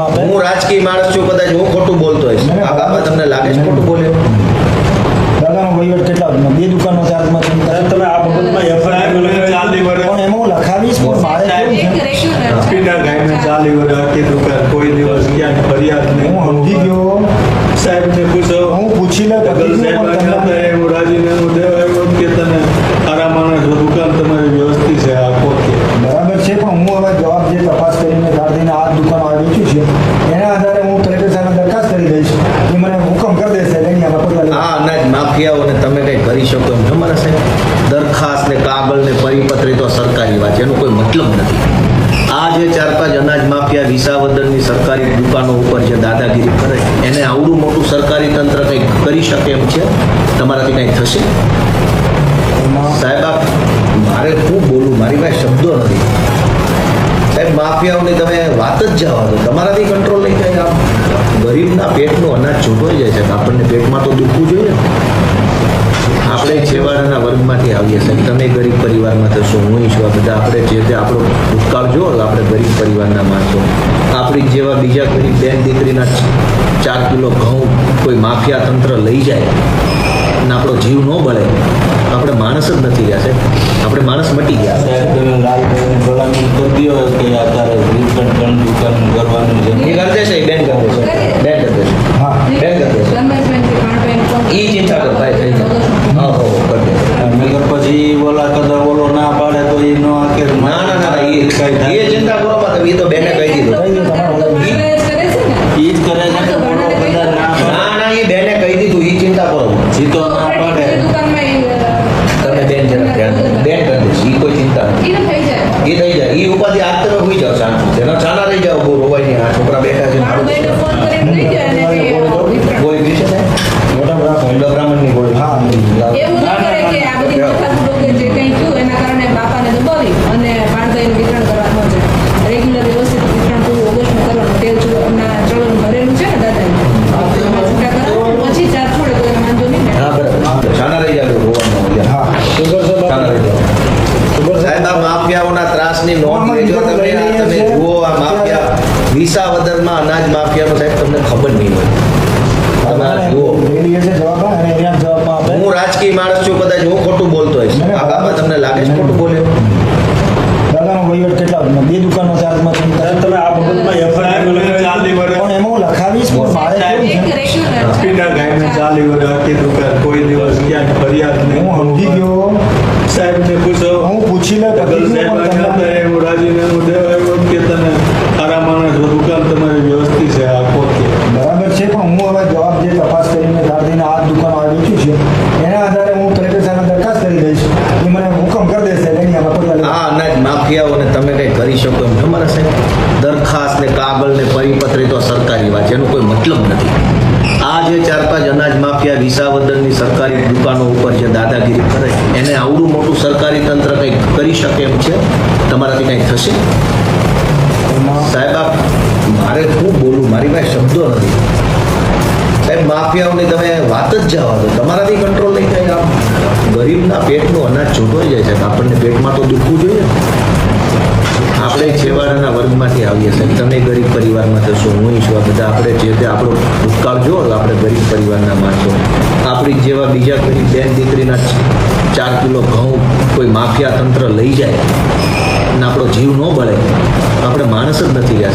જવાબમાં આપે હું રાજકીય માણસ છું કદાચ હું ખોટું બોલતો હોઈશ. આ બાબા તમને લાગે છે ખોટું બોલ્યો દાદાનો વહીવટ કેટલા બે દુકાનો ચાર્જમાં છે સાહેબ, તમે આ બાબતમાં FIR લખાવી ચાલી વર્ષ પણ એમાં હું લખાવીશ પણ મારે કેવું છે? સ્પીડર ગાઈને ચાલી વર્ષ આખી દુકાન કોઈ દિવસ ક્યાંય ફરિયાદ નહીં હું સમજી ગયો. સાહેબને પૂછો. હું પૂછી લઉં ડબલ પછી સાહેબ પણ આવ્યા હતા, તમને એવું રાજીનામું દેવાય એવું કે તમે સારા માણસ છો, દુકાન તમારી વ્યવસ્થિત છે આ પોતે બરાબર છે પણ હું હવે જવાબ જે તપાસ કરીને કાઢીને આ વેચ્યું છે. એના આધારે હું કલેક્ટર સાહેબ દરખાસ્ત કરી દઈશ. એ મને હુકમ કરી દેશે એની આમાં પગલાં. આ અનાજ માફિયાઓને તમે કંઈ કરી શકો એમ. છો મારા સાહેબ દરખાસ્ત ને કાગળ ને પરિપત્ર તો સરકારી વાત છે. એનો કોઈ મતલબ નથી. આ જે ચાર પાંચ અનાજ માફિયા વિસાવદરની સરકારી દુકાનો ઉપર જે દાદાગીરી કરે એને આવડું મોટું સરકારી તંત્ર કંઈક કરી શકે એમ છે? તમારાથી કંઈક થશે? સાહેબ મારે શું બોલું? મારી પાસે શબ્દો નથી. માફિયાઓની તમે વાત જ જવા દો. તમારાથી કંટ્રોલ નહીં થાય આમ. ગરીબના પેટનું અનાજ છૂટવાઈ જાય છે. આપણને પેટમાં તો દુખવું જોઈએ. આપણે છેવાડાના વર્ગમાંથી આવીએ છીએ. તમે ગરીબ પરિવારમાં થશો, હું છું. બધા આપણે જે તે આપણો ભૂતકાળ જુઓ આપણે ગરીબ પરિવારના માણસો. આપણી જેવા બીજા ગરીબ બેન દીકરીના ચાર કિલો ઘઉં કોઈ માફિયા તંત્ર લઈ જાય. અને આપણો જીવ ન બળે. આપણે માણસ જ નથી રહ્યા છે આપણે માણસ મટી ગયા એ એ પછી ઓલા કદા ઓલો ના પાડે તો એ નો આખે ના ના ના એ એ ચિંતા કરો એ તો બેને કહી દીધું. જ કરે છે કે ઓલો કદા ના પાડે ના ના એ બેને કહી દીધું એ ચિંતા વિસાવદરમાં અનાજ માફિયાનો સાહેબ તમને ખબર નહીં હોય. હું? રાજકીય માણસ છું કદાચ હું ખોટું બોલતો હોઈશ. આ બાબા તમને લાગે છે ખોટું બોલ્યો દાદાનો વહીવટ કેટલા બે દુકાનો ચાર્જમાં તમે આ બાબતમાં FIR લખાવી ચાલી વર્ષ પણ એમાં હું લખાવીશ પણ મારે સ્પીડર ગાઈને ચાલી વર્ષ આખી દુકાન કોઈ દિવસ ક્યાંય ફરિયાદ નહીં. હું સમજી ગયો સાહેબને પૂછો હું પૂછી લઉં ડબલ પછી સાહેબ પણ આવ્યા હતા, તમને એવું રાજીનામું દેવાય એવું કે તમે દુકાન તમારી વ્યવસ્થિત છે આ પોતે બરાબર છે પણ હું હવે જવાબ જે તપાસ કરીને કાઢીને આ દુકાન આવી છે એના આધારે હું કલેક્ટર સાહેબ દરખાસ્ત કરી દઈશ એ મને હુકમ કરી દેશે એની. આ અનાજ માફિયાઓને તમે કંઈ કરી શકો એમ. ખબર સાહેબ દરખાસ્ત ને કાગળ ને પરિપત્ર તો સરકારી વાત છે એનો કોઈ મતલબ નથી. આ જે ચાર પાંચ અનાજ માફિયા વિસાવદરની સરકારી દુકાનો ઉપર જે દાદાગીરી કરે એને આવડું મોટું સરકારી તંત્ર કંઈક કરી શકે એમ છે? તમારાથી કંઈક થશે? સાહેબ આ જવા દો તમારાથી કંટ્રોલ નહીં થાય આમ ગરીબના પેટનું અનાજ છૂટવાઈ જાય છે. આપણને પેટમાં તો દુખવું જોઈએ આપણે છેવાડાના વર્ગમાંથી આવીએ છીએ. તમે ગરીબ પરિવારમાં થશો હું છું. બધા આપણે જે તે આપણો ભૂતકાળ જોવો આપણે ગરીબ પરિવારના માણસો. આપણી જેવા બીજા ગરીબ બેન દીકરીના ચાર કિલો ઘઉં કોઈ માફિયા તંત્ર લઈ જાય અને આપણો જીવ ન બળે આપણે માણસ જ નથી રહ્યા